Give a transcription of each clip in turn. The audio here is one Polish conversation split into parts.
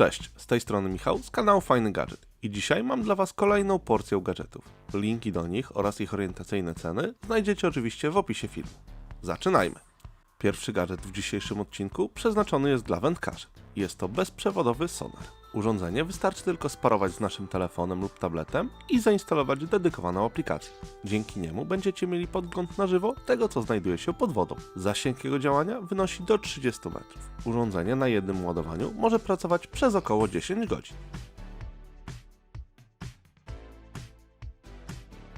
Cześć, z tej strony Michał z kanału Fajny Gadżet i dzisiaj mam dla Was kolejną porcję gadżetów. Linki do nich oraz ich orientacyjne ceny znajdziecie oczywiście w opisie filmu. Zaczynajmy! Pierwszy gadżet w dzisiejszym odcinku przeznaczony jest dla wędkarzy. Jest to bezprzewodowy sonar. Urządzenie wystarczy tylko sparować z naszym telefonem lub tabletem i zainstalować dedykowaną aplikację. Dzięki niemu będziecie mieli podgląd na żywo tego, co znajduje się pod wodą. Zasięg jego działania wynosi do 30 metrów. Urządzenie na jednym ładowaniu może pracować przez około 10 godzin.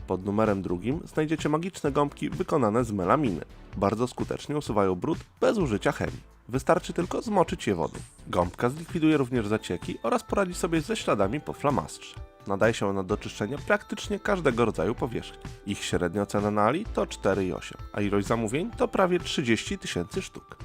Pod numerem drugim znajdziecie magiczne gąbki wykonane z melaminy. Bardzo skutecznie usuwają brud bez użycia chemii. Wystarczy tylko zmoczyć je wodą. Gąbka zlikwiduje również zacieki oraz poradzi sobie ze śladami po flamastrze. Nadaje się ona do czyszczenia praktycznie każdego rodzaju powierzchni. Ich średnia cena na Ali to 4,8, a ilość zamówień to prawie 30 tysięcy sztuk.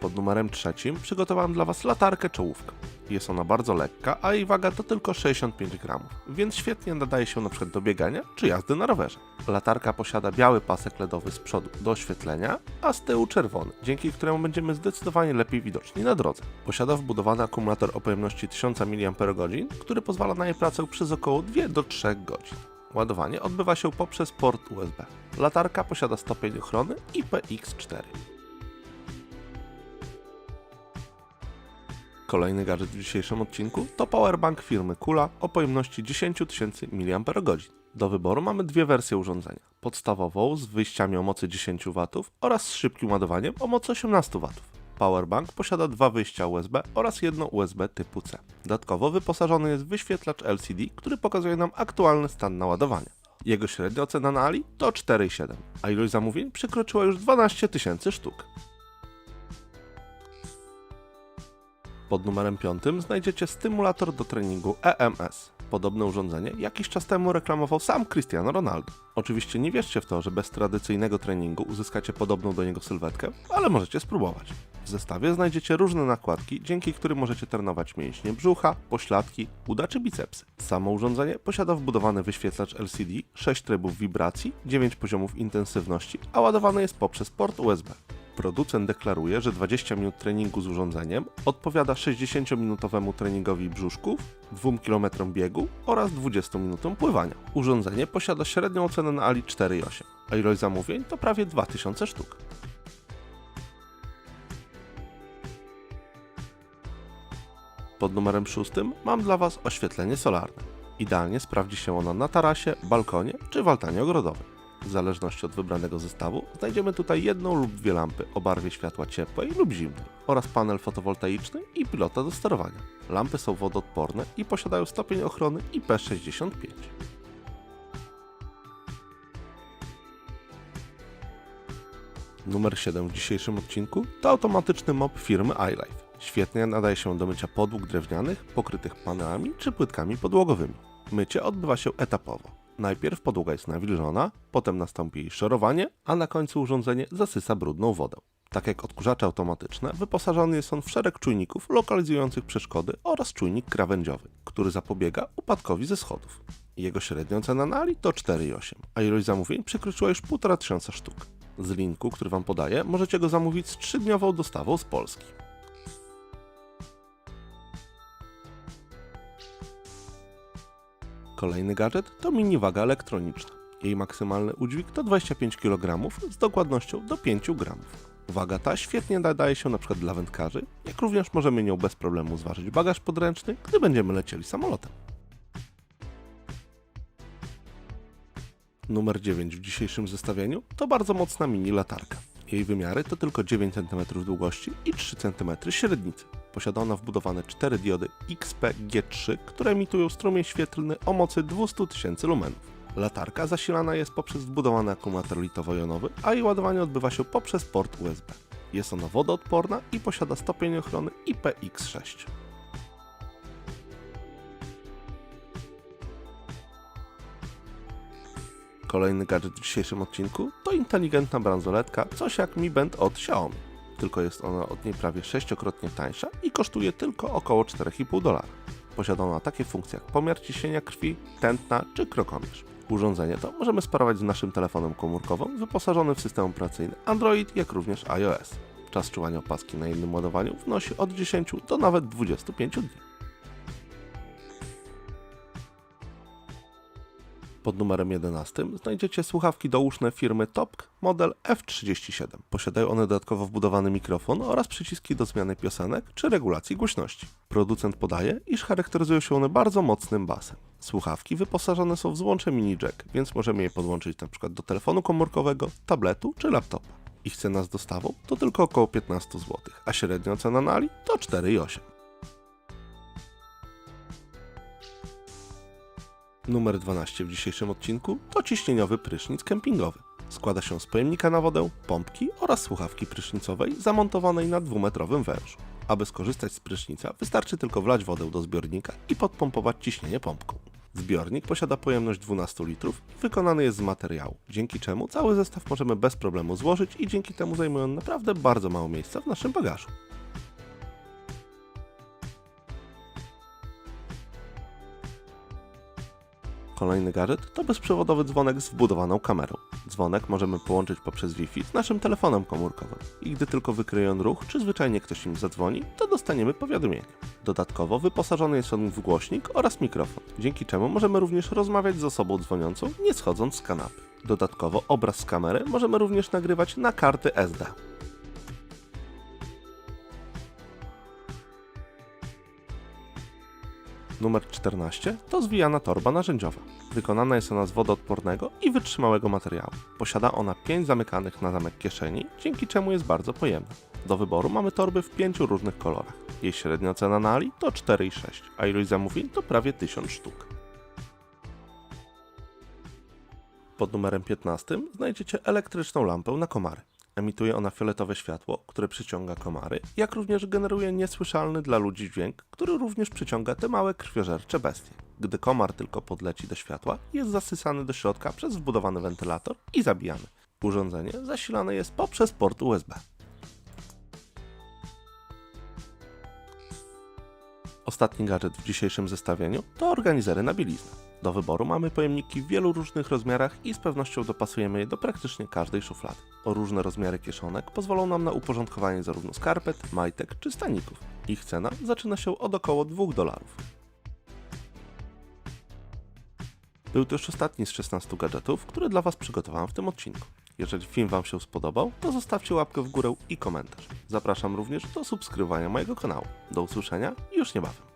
Pod numerem trzecim przygotowałem dla Was latarkę czołówkę. Jest ona bardzo lekka, a jej waga to tylko 65 gramów, więc świetnie nadaje się np. do biegania czy jazdy na rowerze. Latarka posiada biały pasek LEDowy z przodu do oświetlenia, a z tyłu czerwony, dzięki któremu będziemy zdecydowanie lepiej widoczni na drodze. Posiada wbudowany akumulator o pojemności 1000 mAh, który pozwala na jej pracę przez około 2 do 3 godzin. Ładowanie odbywa się poprzez port USB. Latarka posiada stopień ochrony IPX4. Kolejny gadżet w dzisiejszym odcinku to powerbank firmy Kula o pojemności 10 tysięcy mAh. Do wyboru mamy dwie wersje urządzenia. Podstawową z wyjściami o mocy 10 W oraz z szybkim ładowaniem o mocy 18 W. Powerbank posiada dwa wyjścia USB oraz jedno USB typu C. Dodatkowo wyposażony jest w wyświetlacz LCD, który pokazuje nam aktualny stan naładowania. Jego średnia cena na Ali to 4,7, a ilość zamówień przekroczyła już 12 tysięcy sztuk. Pod numerem 5 znajdziecie stymulator do treningu EMS. Podobne urządzenie jakiś czas temu reklamował sam Cristiano Ronaldo. Oczywiście nie wierzcie w to, że bez tradycyjnego treningu uzyskacie podobną do niego sylwetkę, ale możecie spróbować. W zestawie znajdziecie różne nakładki, dzięki którym możecie trenować mięśnie brzucha, pośladki, uda czy bicepsy. Samo urządzenie posiada wbudowany wyświetlacz LCD, 6 trybów wibracji, 9 poziomów intensywności, a ładowany jest poprzez port USB. Producent deklaruje, że 20 minut treningu z urządzeniem odpowiada 60-minutowemu treningowi brzuszków, 2 km biegu oraz 20 minutom pływania. Urządzenie posiada średnią cenę na Ali 4,8, a ilość zamówień to prawie 2000 sztuk. Pod numerem 6 mam dla Was oświetlenie solarne. Idealnie sprawdzi się ona na tarasie, balkonie czy w altanie ogrodowej. W zależności od wybranego zestawu znajdziemy tutaj jedną lub dwie lampy o barwie światła ciepłej lub zimnej oraz panel fotowoltaiczny i pilota do sterowania. Lampy są wodoodporne i posiadają stopień ochrony IP65. Numer 7 w dzisiejszym odcinku to automatyczny mop firmy iLife. Świetnie nadaje się do mycia podłóg drewnianych pokrytych panelami czy płytkami podłogowymi. Mycie odbywa się etapowo. Najpierw podłoga jest nawilżona, potem nastąpi jej szorowanie, a na końcu urządzenie zasysa brudną wodę. Tak jak odkurzacze automatyczne, wyposażony jest on w szereg czujników lokalizujących przeszkody oraz czujnik krawędziowy, który zapobiega upadkowi ze schodów. Jego średnia cena na Ali to 4,8, a ilość zamówień przekroczyła już 1,5 tysiąca sztuk. Z linku, który Wam podaję, możecie go zamówić z 3-dniową dostawą z Polski. Kolejny gadżet to mini waga elektroniczna. Jej maksymalny udźwig to 25 kg z dokładnością do 5 g. Waga ta świetnie nadaje się np. dla wędkarzy, jak również możemy nią bez problemu zważyć bagaż podręczny, gdy będziemy lecieli samolotem. Numer 9 w dzisiejszym zestawieniu to bardzo mocna mini latarka. Jej wymiary to tylko 9 cm długości i 3 cm średnicy. Posiada ona wbudowane 4 diody XP-G3, które emitują strumień świetlny o mocy 200 tysięcy lumenów. Latarka zasilana jest poprzez wbudowany akumulator litowo-jonowy, a jej ładowanie odbywa się poprzez port USB. Jest ona wodoodporna i posiada stopień ochrony IPX6. Kolejny gadżet w dzisiejszym odcinku to inteligentna bransoletka, coś jak Mi Band od Xiaomi. Tylko jest ona od niej prawie sześciokrotnie tańsza i kosztuje tylko około 4,5 dolara. Posiada ona takie funkcje jak pomiar ciśnienia krwi, tętna czy krokomierz. Urządzenie to możemy sparować z naszym telefonem komórkowym wyposażonym w system operacyjny Android, jak również iOS. Czas czuwania opaski na jednym ładowaniu wynosi od 10 do nawet 25 dni. Pod numerem 11 znajdziecie słuchawki douszne firmy Topk model F37. Posiadają one dodatkowo wbudowany mikrofon oraz przyciski do zmiany piosenek czy regulacji głośności. Producent podaje, iż charakteryzują się one bardzo mocnym basem. Słuchawki wyposażone są w złącze mini jack, więc możemy je podłączyć np. do telefonu komórkowego, tabletu czy laptopa. Ich cena z dostawą to tylko około 15 zł, a średnia cena na Ali to 4,8. Numer 12 w dzisiejszym odcinku to ciśnieniowy prysznic kempingowy. Składa się z pojemnika na wodę, pompki oraz słuchawki prysznicowej zamontowanej na dwumetrowym wężu. Aby skorzystać z prysznica wystarczy tylko wlać wodę do zbiornika i podpompować ciśnienie pompką. Zbiornik posiada pojemność 12 litrów i wykonany jest z materiału, dzięki czemu cały zestaw możemy bez problemu złożyć i dzięki temu zajmuje on naprawdę bardzo mało miejsca w naszym bagażu. Kolejny gadżet to bezprzewodowy dzwonek z wbudowaną kamerą. Dzwonek możemy połączyć poprzez Wi-Fi z naszym telefonem komórkowym i gdy tylko wykryje on ruch, czy zwyczajnie ktoś im zadzwoni, to dostaniemy powiadomienie. Dodatkowo wyposażony jest on w głośnik oraz mikrofon, dzięki czemu możemy również rozmawiać z osobą dzwoniącą, nie schodząc z kanapy. Dodatkowo obraz z kamery możemy również nagrywać na karty SD. Numer 14 to zwijana torba narzędziowa. Wykonana jest ona z wodoodpornego i wytrzymałego materiału. Posiada ona 5 zamykanych na zamek kieszeni, dzięki czemu jest bardzo pojemna. Do wyboru mamy torby w 5 różnych kolorach. Jej średnia cena na Ali to 4,6, a ilość zamówień to prawie 1000 sztuk. Pod numerem 15 znajdziecie elektryczną lampę na komary. Emituje ona fioletowe światło, które przyciąga komary, jak również generuje niesłyszalny dla ludzi dźwięk, który również przyciąga te małe krwiożercze bestie. Gdy komar tylko podleci do światła, jest zasysany do środka przez wbudowany wentylator i zabijany. Urządzenie zasilane jest poprzez port USB. Ostatni gadżet w dzisiejszym zestawieniu to organizery na bieliznę. Do wyboru mamy pojemniki w wielu różnych rozmiarach i z pewnością dopasujemy je do praktycznie każdej szuflady. O różne rozmiary kieszonek pozwolą nam na uporządkowanie zarówno skarpet, majtek czy staników. Ich cena zaczyna się od około 2 dolarów. Był to już ostatni z 16 gadżetów, które dla Was przygotowałem w tym odcinku. Jeżeli film Wam się spodobał, to zostawcie łapkę w górę i komentarz. Zapraszam również do subskrybowania mojego kanału. Do usłyszenia już niebawem.